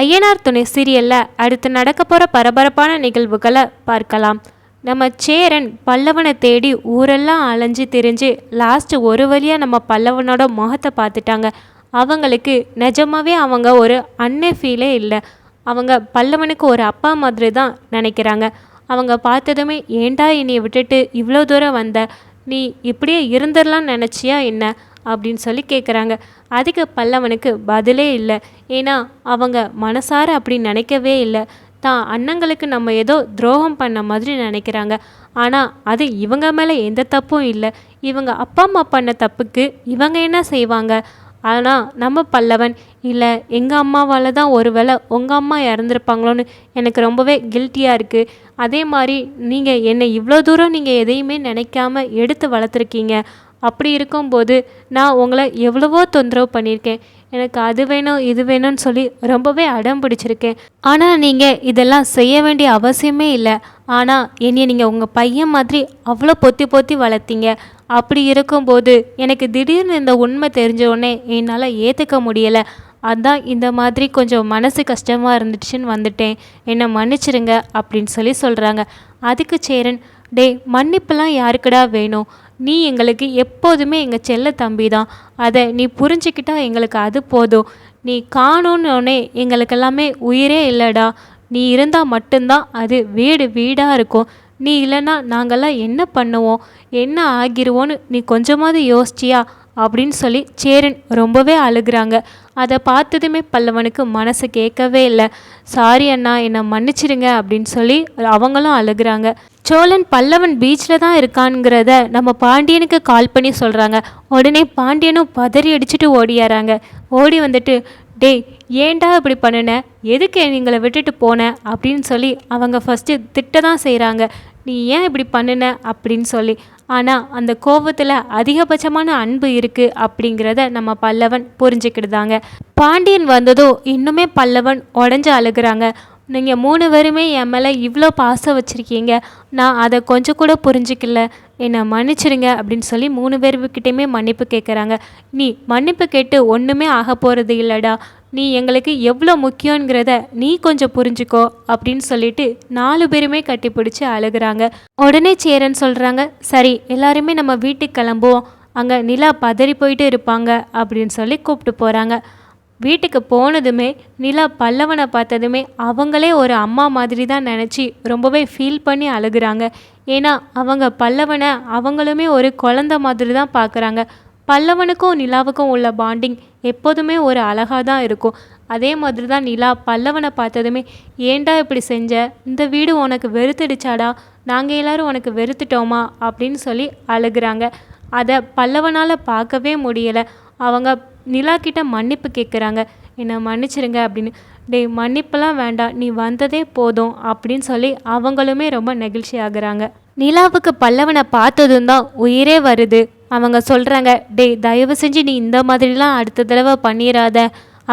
ஐயனார் துணை சீரியலில் அடுத்து நடக்க போகிற பரபரப்பான நிகழ்வுகளை பார்க்கலாம். நம்ம சேரன் பல்லவனை தேடி ஊரெல்லாம் அலைஞ்சு திரிஞ்சு லாஸ்ட்டு ஒரு வழியாக நம்ம பல்லவனோட முகத்தை பார்த்துட்டாங்க. அவங்களுக்கு நிஜமாவே அவங்க ஒரு அன்னை ஃபீலே இல்லை. அவங்க பல்லவனுக்கு ஒரு அப்பா மாதிரி தான் நினைக்கிறாங்க. அவங்க பார்த்ததுமே ஏண்டா என்னை விட்டுட்டு இவ்வளோ தூரம் வந்த? நீ இப்படியே இருந்துடலாம்னு நினச்சியா என்ன? அப்படின்னு சொல்லி கேட்குறாங்க அதுக்கு பல்லவனுக்கு பதிலே இல்லை. ஏன்னா அவங்க மனசார அப்படி நினைக்கவே இல்லை. தான் அண்ணங்களுக்கு நம்ம ஏதோ துரோகம் பண்ண மாதிரி நினைக்கிறாங்க. ஆனால் அது இவங்க மேலே எந்த தப்பும் இல்லை. இவங்க அப்பா அம்மா பண்ண தப்புக்கு இவங்க என்ன செய்வாங்க? ஆனால் நம்ம பல்லவன் இல்லை எங்கள் அம்மாவால் தான் ஒரு வேளை உங்கள் அம்மா இறந்துருப்பாங்களோன்னு எனக்கு ரொம்பவே கில்ட்டியாக இருக்குது அதே மாதிரி நீங்கள் என்னை இவ்வளோ தூரம் நீங்கள் எதையுமே நினைக்காம எடுத்து வளர்த்துருக்கீங்க. அப்படி இருக்கும்போது நான் உங்களை எவ்வளவோ தொந்தரவு பண்ணியிருக்கேன். எனக்கு அது வேணும் இது வேணும்னு சொல்லி ரொம்பவே அடம் பிடிச்சிருக்கேன். ஆனால் நீங்கள் இதெல்லாம் செய்ய வேண்டிய அவசியமே இல்லை. ஆனால் என்னை நீங்கள் உங்கள் பையன் மாதிரி அவ்வளோ பொத்தி பொத்தி வளர்த்தீங்க. அப்படி இருக்கும்போது எனக்கு திடீர்னு இந்த உண்மை தெரிஞ்ச உடனே என்னால் ஏற்றுக்க முடியலை. அதான் இந்த மாதிரி கொஞ்சம் மனசு கஷ்டமாக இருந்துச்சுன்னு வந்துட்டேன். என்னை மன்னிச்சிருங்க அப்படின்னு சொல்லி சொல்கிறாங்க அதுக்கு சேரன் டே மன்னிப்புலாம் யாருக்குடா வேணும்? நீ எங்களுக்கு எப்போதுமே எங்கள் செல்ல தம்பி தான் அதை நீ புரிஞ்சுக்கிட்டா எங்களுக்கு அது போதும். நீ காணோன்னொடனே எங்களுக்கு எல்லாமே உயிரே இல்லைடா. நீ இருந்தால் மட்டும்தான் அது வீடு வீடாக இருக்கும். நீ இல்லைன்னா நாங்கள்லாம் என்ன பண்ணுவோம்? என்ன ஆகிருவோன்னு நீ கொஞ்சமாவது யோசிச்சியா? அப்படின்னு சொல்லி சேரன் ரொம்பவே அழுகிறாங்க. அதை பார்த்ததுமே பல்லவனுக்கு மனசு கேட்கவே இல்லை. சாரி அண்ணா என்னை மன்னிச்சிடுங்க அப்படின்னு சொல்லி அவங்களும் அழுகிறாங்க. சோழன் பல்லவன் பீச்சில் தான் இருக்கான்ங்கிறத நம்ம பாண்டியனுக்கு கால் பண்ணி சொல்கிறாங்க உடனே பாண்டியனும் பதறி அடிச்சுட்டு ஓடியாராங்க. ஓடி வந்துட்டு டேய் ஏன்டா இப்படி பண்ணின? எதுக்கு நீங்களை விட்டுட்டு போன? அப்படின்னு சொல்லி அவங்க ஃபஸ்ட்டு திட்ட தான் செய்கிறாங்க நீ ஏன் இப்படி பண்ணின? அப்படின்னு சொல்லி. ஆனால் அந்த கோபத்தில் அதிகபட்சமான அன்பு இருக்குது அப்படிங்கிறத நம்ம பல்லவன் புரிஞ்சுக்கிடுதாங்க. பாண்டியன் வந்ததும் இன்னுமே பல்லவன் உடஞ்சி அழுகிறாங்க. நீங்கள் மூணு பேருமே என் மேலே இவ்வளோ பாசம் வச்சுருக்கீங்க. நான் அதை கொஞ்சம் கூட புரிஞ்சிக்கல. என்னை மன்னிச்சிடுங்க அப்படின்னு சொல்லி மூணு பேர்கிட்டையுமே மன்னிப்பு கேட்குறாங்க நீ மன்னிப்பு கேட்டு ஒன்றுமே ஆக போகிறது இல்லைடா. நீ எங்களுக்கு எவ்வளோ முக்கியங்கிறத நீ கொஞ்சம் புரிஞ்சுக்கோ அப்படின்னு சொல்லிட்டு நாலு பேருமே கட்டி பிடிச்சி அழுகிறாங்க. உடனே சேரன் சொல்கிறாங்க சரி எல்லாருமே நம்ம வீட்டுக்கு கிளம்புவோம். அங்கே நிலா பதறி போயிட்டு இருப்பாங்க அப்படின்னு சொல்லி கூப்பிட்டு போகிறாங்க வீட்டுக்கு போனதுமே நிலா பல்லவனை பார்த்ததுமே அவங்களே ஒரு அம்மா மாதிரி தான் நினச்சி ரொம்பவே ஃபீல் பண்ணி அழுகிறாங்க. ஏன்னா அவங்க பல்லவனை அவங்களுமே ஒரு குழந்த மாதிரி தான் பார்க்குறாங்க பல்லவனுக்கும் நிலாவுக்கும் உள்ள பாண்டிங் எப்போதுமே ஒரு அழகாக தான் இருக்கும். அதே மாதிரி தான் நிலா பல்லவனை பார்த்ததுமே ஏண்டா இப்படி செஞ்ச? இந்த வீடு உனக்கு வெறுத்துடுச்சாடா? நாங்கள் எல்லோரும் உனக்கு வெறுத்துட்டோமா? அப்படின்னு சொல்லி அழுகிறாங்க. அதை பல்லவனால் பார்க்கவே முடியலை. அவங்க நிலா கிட்ட மன்னிப்பு கேட்குறாங்க என்னை மன்னிச்சிருங்க அப்படின்னு. டேய் மன்னிப்பெல்லாம் வேண்டாம். நீ வந்ததே போதும் அப்படின்னு சொல்லி அவங்களுமே ரொம்ப நெகிழ்ச்சி ஆகுறாங்க. நிலாவுக்கு பல்லவனை பார்த்ததும் தான் உயிரே வருது. அவங்க சொல்கிறாங்க டேய் தயவு செஞ்சு நீ இந்த மாதிரிலாம் அடுத்த தடவை பண்ணிடாத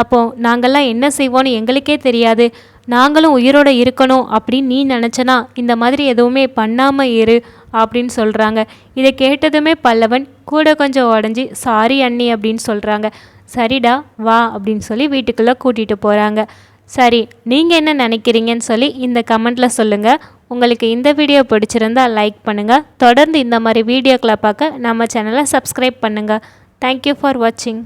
அப்போ நாங்கள்லாம் என்ன செய்வோன்னு எங்களுக்கே தெரியாது. நாங்களும் உயிரோடு இருக்கணும் அப்படின்னு நீ நினச்சனா இந்த மாதிரி எதுவுமே பண்ணாமல் இரு அப்படின்னு சொல்கிறாங்க இதை கேட்டதுமே பல்லவன் கூட கொஞ்சம் உடஞ்சி சாரி அண்ணி அப்படின்னு சொல்கிறாங்க சரிடா வா அப்படின்னு சொல்லி வீட்டுக்குள்ளே கூட்டிகிட்டு போகிறாங்க சரி நீங்கள் என்ன நினைக்கிறீங்கன்னு சொல்லி இந்த கமெண்ட்டில் சொல்லுங்கள் உங்களுக்கு இந்த வீடியோ பிடிச்சிருந்தா லைக் பண்ணுங்கள் தொடர்ந்து இந்த மாதிரி வீடியோக்களை பார்க்க நம்ம சேனலை சப்ஸ்கிரைப் பண்ணுங்கள் தேங்க்யூ ஃபார் வாட்சிங்